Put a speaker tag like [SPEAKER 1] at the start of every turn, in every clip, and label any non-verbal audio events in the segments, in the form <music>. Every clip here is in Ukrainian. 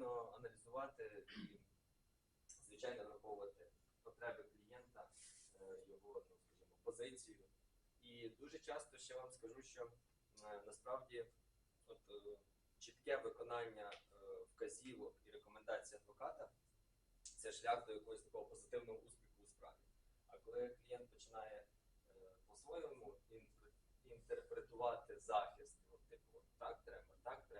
[SPEAKER 1] потрібно аналізувати і, звичайно, враховувати потреби клієнта, е, його, ну, скажімо, позицію. І дуже часто ще вам скажу, що е, насправді от, е, чітке виконання вказівок і рекомендацій адвоката це шлях до якогось такого позитивного успіху у справі. А коли клієнт починає по-своєму інтерпретувати захист, ну, типу, от так треба, так треба,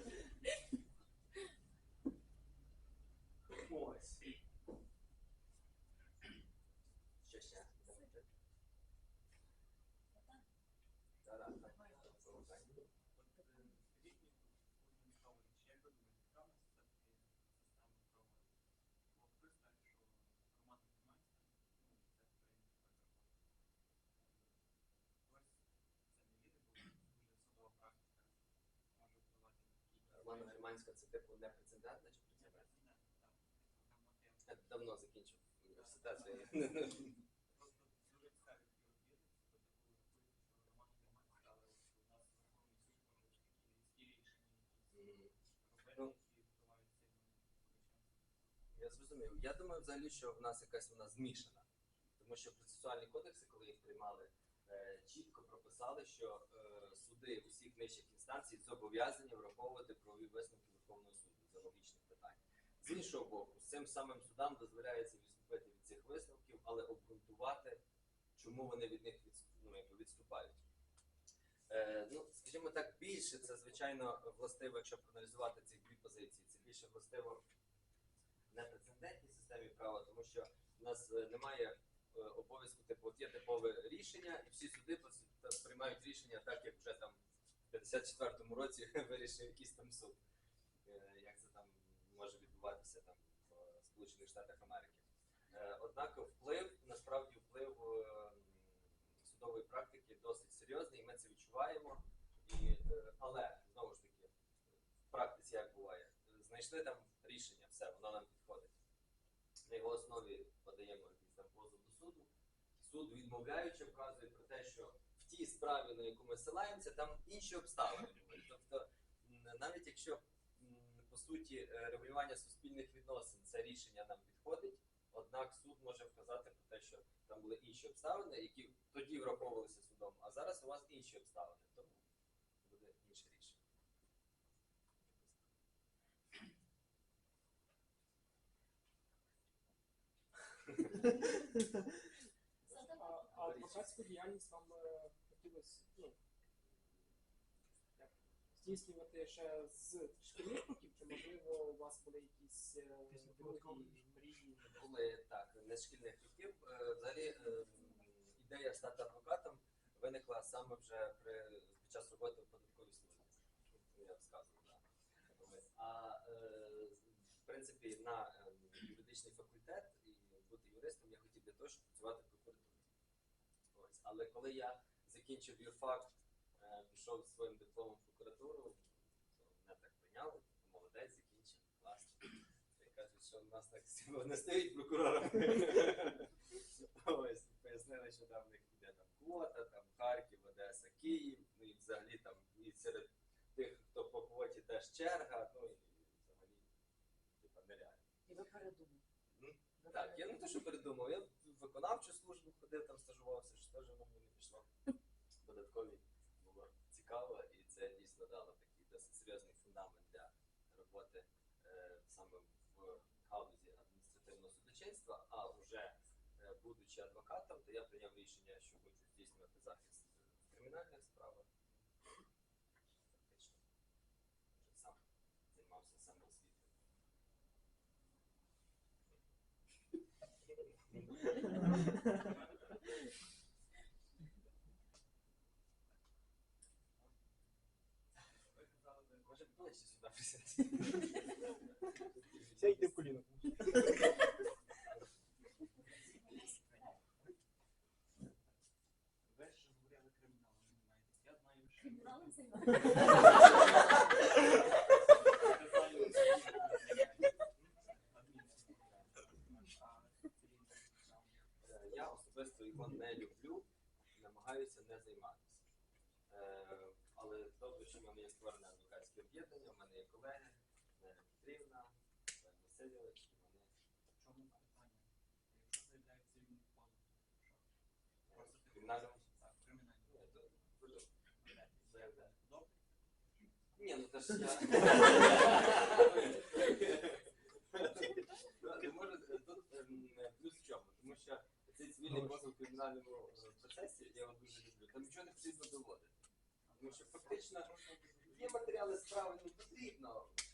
[SPEAKER 2] може впливати на такі
[SPEAKER 1] Романа Германська це типу непрецедентна чи прецедентна? Я давно закінчив університет. я-
[SPEAKER 2] Просто дуже цікаві такі от вірить, бо
[SPEAKER 1] Мгм.
[SPEAKER 2] рахують, що Роман Германський, але от у нас Верховний суд може такі різкі рішення якісь робити,
[SPEAKER 1] Я зрозумів. Я думаю, взагалі, що в нас якась вона змішана. Тому що процесуальні кодекси, коли їх приймали, чітко прописали, що е, суди усіх нижчих інстанцій зобов'язані враховувати правові висновки Верховного суду з аналогічних питань. З іншого боку, цим самим судам дозволяється відступити від цих висновків, але обґрунтувати, чому вони від них ну, відступають. Е, ну, скажімо так, більше це, звичайно, властиво, якщо проаналізувати ці дві позиції, це більше властиво непрецедентній системі права, тому що в нас е, немає е, обов'язку, типу, от є типове рішення, і всі суди приймають рішення так, як вже там в 54-му році <laughs> вирішив якийсь там суд. Е, Як це там може відбуватися там в Сполучених Штатах Америки. Е, Однак вплив, насправді вплив е, судової практики досить серйозний, і ми це відчуваємо. І, е, але знову ж таки, в практиці як буває, знайшли там рішення, все, воно нам підходить. На його основі подаємо якийсь там позов до суду. Суд відмовляючи вказує про те, що в тій справі, на яку ми ссилаємося, там інші обставини. Тобто, навіть якщо по суті е, регулювання суспільних відносин це рішення нам підходить, однак суд може вказати про те, що там були інші обставини, які тоді враховувалися судом, а зараз у вас інші обставини, тому буде інше рішення. <laughs>
[SPEAKER 3] Адвокатську діяльність вам е, хотілося ну, здійснювати ще з шкільних років, чи можливо у вас були якісь другі мрії?
[SPEAKER 1] були так не з шкільних років. Е, Взагалі е, ідея стати адвокатом виникла саме вже при під час роботи в податковій службі. Я так. Ось. А е, в принципі на е, юридичний факультет і бути юристом я хотів для того, щоб працювати в прокуратурі. Але коли я закінчив юрфак, е, пішов своїм дипломом в прокуратуру, то мене так прийняли, типу, молодець, закінчив, класно. І кажуть, що в нас так не стоїть прокурором. <laughs> Ось, пояснили, що там в них іде там квота, там Харків, Одеса, Київ, ну і взагалі там і серед тих, хто по квоті теж черга, ну і взагалі, типа, нереально.
[SPEAKER 4] І ви передумали.
[SPEAKER 1] Так, я не те, що передумав, я виконавчу службу ходив, там стажувався, що теж воно мені пішло. <laughs> Податкові було цікаво, і це дійсно дало такий досить серйозний фундамент для роботи е, саме в галузі адміністративного судочинства. А вже е, будучи адвокатом, то я прийняв рішення, що хочу здійснювати захист в кримінальних справах. Фактично, вже сам займався самоосвітою.
[SPEAKER 2] Ви казали, ви
[SPEAKER 1] Може ближче сюди присядь.
[SPEAKER 3] Все йде в коліно.
[SPEAKER 2] Криміналом займаєтесь. Я знаю, що
[SPEAKER 4] Криміналом займаєтесь?
[SPEAKER 1] Е, Я особисто його не люблю, намагаюся не займатися. Е, Але що в мене є створене адвокатське об'єднання, в мене є колеги, Неля Петрівна, Вони
[SPEAKER 2] В чому питання? Якщо заявляють цивільний позов, Просто
[SPEAKER 1] в.
[SPEAKER 2] Так, кримінальний.
[SPEAKER 1] Ні, то ви заявляєте.
[SPEAKER 2] Добре?
[SPEAKER 1] Ні, ну це ж я. Ну, не може, тут ем, плюс в чому? Тому що цей цивільний позов в кримінальному е, процесі, я його дуже люблю, там нічого не потрібно доводити. Тому що фактично є матеріали справи, ну потрібно, ну,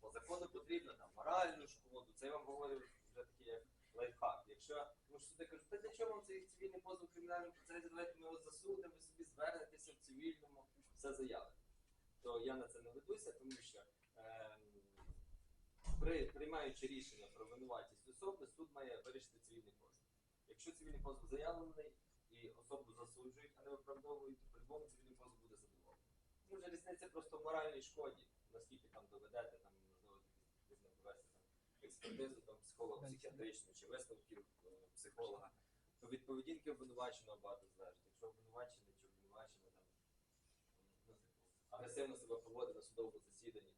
[SPEAKER 1] по закону потрібно там моральну шкоду. Це я вам говорю вже такий як лайфхак. Якщо ну, що суди кажуть, та для чого вам цей цивільний позов кримінальному процесі, давайте ми його засудимо, ви собі звернетеся в цивільному, все заявите. То я на це не ведуся, тому що ем, при, приймаючи рішення про винуватість особи, суд має вирішити цивільний позов. Якщо цивільний позов заявлений і особу засуджують, а не виправдовують, то по-любому цивільний позов буде задоволений. Вже різниця просто в моральній шкоді, наскільки там доведете, там там експертизу, там психолого-психіатричну чи висновків е, психолога. То від поведінки обвинуваченого багато залежить. Якщо обвинувачений чи обвинувачена там ну, типу, агресивно себе поводить на судовому засіданні,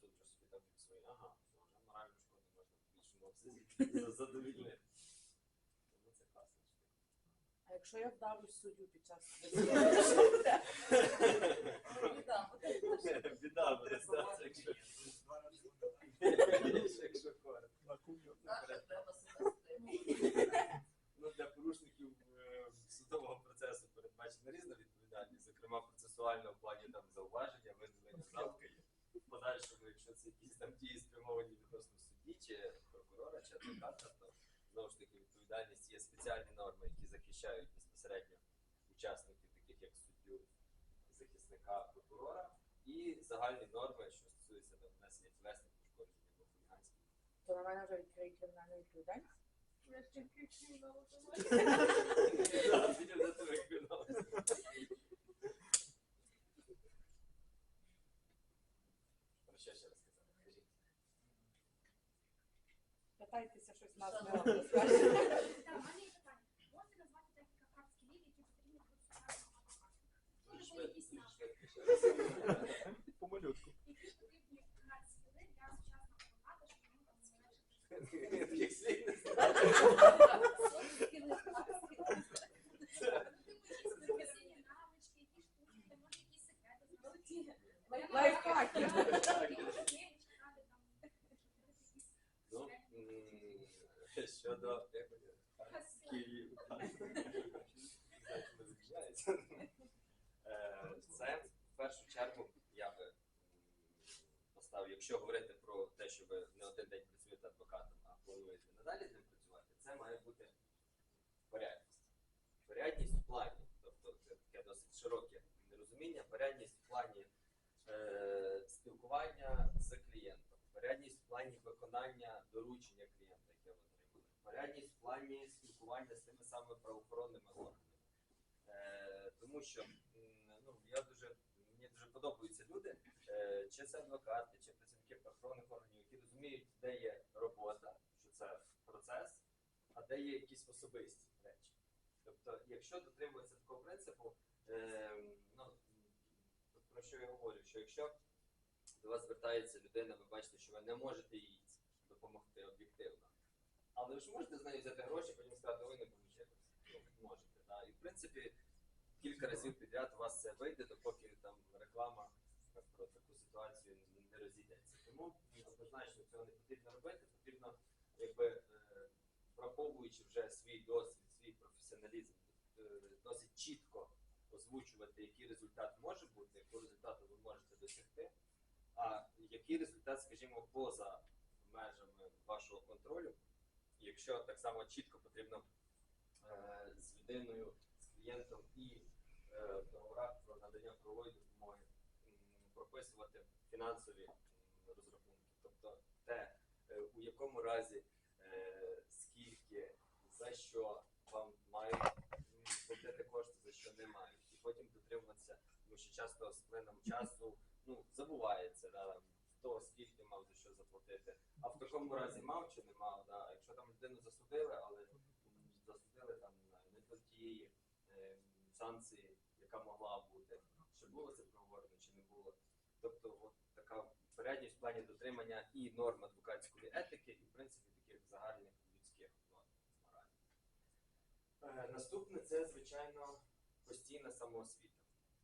[SPEAKER 1] суд вже собі там фіксує, ага, все, вже моральну шкоду можна в більшому обсязі задовільнити. Тому це штука.
[SPEAKER 4] А якщо я вдавлю суддю під час
[SPEAKER 1] Біда буде статися, якщо
[SPEAKER 2] Два рази винуватий.
[SPEAKER 1] якщо коротко. Ну, для порушників е, судового процесу передбачена різна відповідальність, зокрема процесуально в плані там зауваження, видалення залки. В подальшому, якщо це якісь там дії спрямовані відносно судді чи прокурора чи адвоката, то знову ж таки відповідальність є спеціальні норми, які захищають безпосередньо учасників, таких як суддю, захисника, прокурора, і загальні норми, що стосуються там внесення тілесних пошкоджень або хуліганських.
[SPEAKER 4] то на мене вже відкриють кримінальну відповідальність.
[SPEAKER 1] Да, Видів за тебе. Про що ще розказати?
[SPEAKER 4] Питайтеся щось нас не
[SPEAKER 5] там?
[SPEAKER 4] робить.
[SPEAKER 5] Так, у мене є питання. Можете назвати декілька фракцій лілі, які потрібні процесуального адвоката?
[SPEAKER 1] Дуже
[SPEAKER 5] Може, ви
[SPEAKER 1] швидко,
[SPEAKER 5] якісь
[SPEAKER 1] дуже
[SPEAKER 5] назви?
[SPEAKER 1] швидко.
[SPEAKER 6] По малютку.
[SPEAKER 5] Які потрібні фракції лілі для сучасного адвоката, щоб йому там зменшити?
[SPEAKER 1] Таких слів не знаю.
[SPEAKER 5] Ну, типу, якісь професійні навички, якісь штуки, де може якісь секрети знати.
[SPEAKER 4] Лайфхаки.
[SPEAKER 5] Які можуть вивчити, там, якісь
[SPEAKER 1] Ну, м, щодо як вони, Київ. Е, Це в першу чергу я би поставив, якщо говорити про те, що ви не один день працюєте адвокатом, а плануєте надалі з ним працювати, це має бути порядність. Порядність в плані, тобто це таке досить широке розуміння, порядність в плані е, спілкування з клієнтом, порядність в плані виконання доручення клієнта, яке ви отримали, порядність в плані спілкування з тими самими правоохоронними органами. Е, тому що м, ну, я дуже, мені дуже подобаються люди, е, чи це адвокати, чи працівники правоохоронних органів, які розуміють, де є робота, що це процес, а де є якісь особисті речі. Тобто, якщо дотримуватися такого принципу, е, ну, про що я говорю, що якщо до вас звертається людина, ви бачите, що ви не можете їй допомогти об'єктивно. Але ви ж можете з нею взяти гроші, потім сказати, ой, не вийшло. Ну, можете. Да? І в принципі, кілька разів підряд у вас це вийде, допоки там реклама про таку ситуацію не розійдеться. Тому однозначно цього не потрібно робити. Потрібно, якби е, враховуючи вже свій досвід, свій професіоналізм, е, досить чітко озвучувати, який результат може бути, якого результату ви можете досягти, а який результат, скажімо, поза межами вашого контролю. Якщо так само чітко потрібно е, з людиною, з клієнтом і договорах про надання правової допомоги прописувати фінансові розрахунки, тобто те, е, у якому разі, е, скільки, за що вам мають платити кошти, за що не мають, і потім дотримуватися, тому що часто з плином часу ну, забувається, да, хто скільки мав за що заплатити. А в такому разі мав чи не мав, да. якщо там людину засудили, але засудили там не до тієї е, санкції, яка могла бути, чи було це проговорено, чи не було. Порядність в плані дотримання і норм адвокатської етики, і в принципі таких загальних людських норм. Е, Наступне це, звичайно, постійна самоосвіта.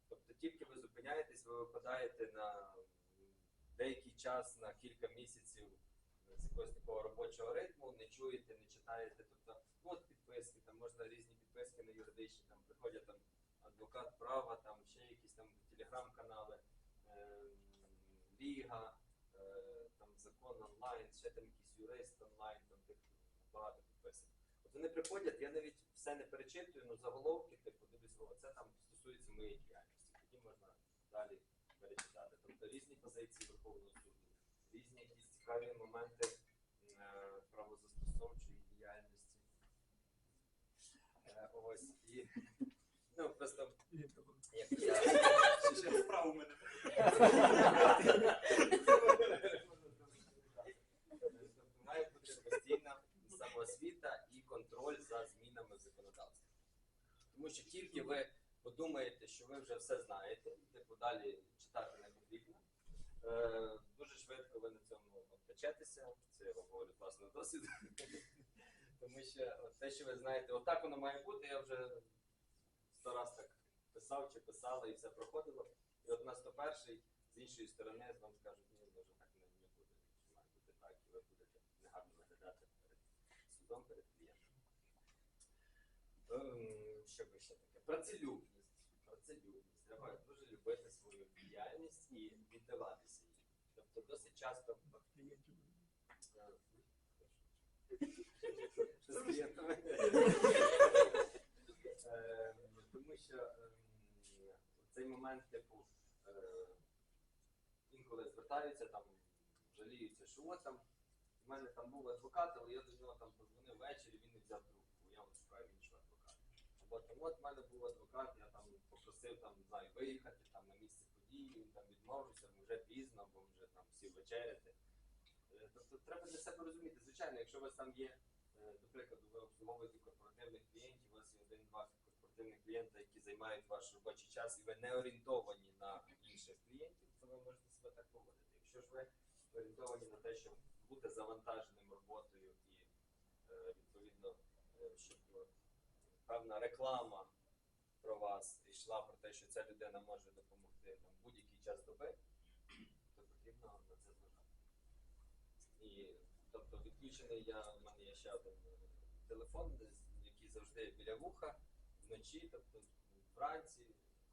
[SPEAKER 1] Тобто тільки ви зупиняєтесь, ви випадаєте на деякий час, на кілька місяців з якогось такого робочого ритму, не чуєте, не читаєте. Тобто, от підписки, там можна різні підписки на юридичні, там приходять там адвокат права, там ще якісь там телеграм-канали, Ліга, е, там закон онлайн, ще там якийсь юрист онлайн, там тих багато підписок. От вони приходять, я навіть все не перечитую, ну заголовки, типу, дивлюсь, о, це там стосується моєї діяльності. Тоді можна далі перечитати. Тобто різні позиції Верховного суду, різні якісь цікаві моменти е, правозастосовчої діяльності. Е, ось і ну просто як я
[SPEAKER 2] справу мене.
[SPEAKER 1] Має бути постійна самоосвіта і контроль за змінами в законодавстві. Тому що тільки ви подумаєте, що ви вже все знаєте, типу далі читати не потрібно. Дуже швидко ви на цьому обпечетеся. Це я говорю з власного досвіду. Тому що те, що ви знаєте, отак воно має бути, я вже сто раз так писав чи писала і все проходило. І от на 101 з іншої сторони вам скажуть, ні, може так не, не буде. Що має бути так, і ви будете негарно виглядати перед судом, перед клієнтом. Ем, Що би ще таке? Працелюбність. Працелюбність. Треба дуже любити свою діяльність і віддаватися їй. Тобто досить часто. З? Ем, Тому що ем, цей момент, типу, е, інколи звертаються, там, жаліються, що от там, в мене там був адвокат, але я до нього там подзвонив ввечері, він не взяв трубку, я от шукаю іншого адвоката. Або там, от в мене був адвокат, я там попросив там, знаю, виїхати там на місце події, він там відмовився, вже пізно, бо вже там всі вечеряти. Е, Тобто треба для себе розуміти, звичайно, якщо у вас там є, е, до прикладу, ви обслуговуєте корпоративних клієнтів, у вас є один-два корпоративних клієнта, які займають ваш робочий час, і ви не орієнтовані на інших клієнтів, то ви можете себе так поводити. Якщо ж ви орієнтовані на те, щоб бути завантаженим роботою і е, відповідно, е, щоб певна реклама про вас йшла про те, що ця людина може допомогти там будь-який час доби, то потрібно на це зважати. І тобто відключений я, в мене є ще один е, телефон, який завжди біля вуха, вночі, тобто вранці,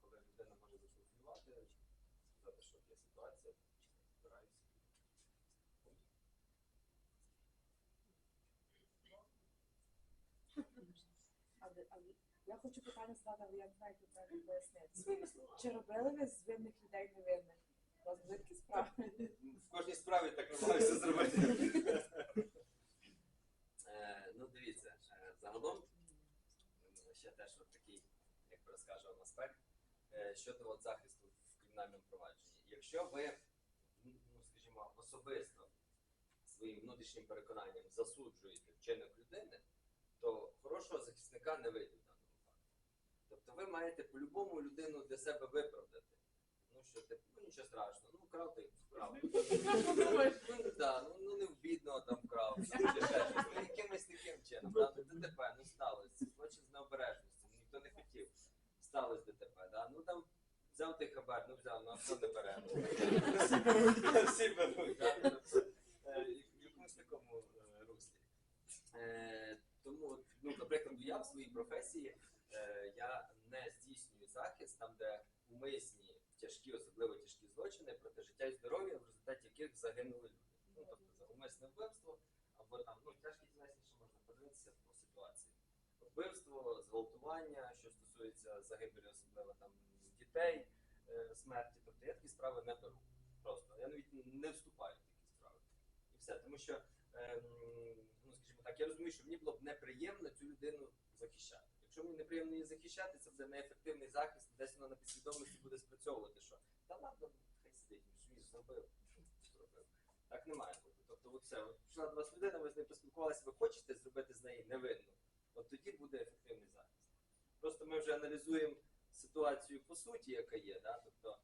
[SPEAKER 1] коли людина може зателефонувати, сказати, що є ситуація, збираюся.
[SPEAKER 4] Я хочу питання задати, але я не знаю, як ви правильно пояснити. Чи робили ви з винних людей невинних? У вас були справи?
[SPEAKER 1] В кожній справі так намагаюся зробити. <laughs> Е, Ну, дивіться, е, загалом ще теж от такий, як би розкажу аспект е, щодо от захисту в кримінальному провадженні. Якщо ви, ну скажімо, особисто своїм внутрішнім переконанням засуджуєте вчинок людини, то хорошого захисника не вийде в даному випадку. Тобто ви маєте по-любому людину для себе виправдати. Ну що типу, ну нічого страшного, ну вкрав ти вкрав. <laughs> Ну ну, не в бідного там вкрав. <laughs> Ну якимось таким чином. Да? Ну ДТП, ну сталося. Злочин з необережності. Ну, ніхто не хотів. Сталося ДТП, да? Ну там взяв ти хабар, ну взяв, ну а хто не бере. <laughs> Всі беруть. Всі беруть? Тобто, е, в якомусь такому е, руслі. Е, Тому, ну, наприклад, я в своїй професії я не здійснюю захист там, де умисні тяжкі, особливо тяжкі злочини проти життя і здоров'я, в результаті яких загинули люди. Ну, тобто за умисне вбивство, або там ну, тяжкі тілесні, що можна подивитися по ситуації. Вбивство, зґвалтування, що стосується загибелі, особливо там дітей, е, смерті. Тобто я такі справи не беру. Просто я навіть не вступаю в такі справи. І все. Тому що, ем, ну скажімо так, я розумію, що мені було б неприємно цю людину захищати. Якщо мені неприємно її захищати, це вже неефективний захист, десь вона на підсвідомості буде спрацьовувати, що та ладно, хай сидить, він зробив, <laughs> зробив. Так не має бути. Тобто, от все, от пішла до вас людина, ви з нею поспілкувалися, ви хочете зробити з неї невинну, от тоді буде ефективний захист. Просто ми вже аналізуємо ситуацію по суті, яка є, да? тобто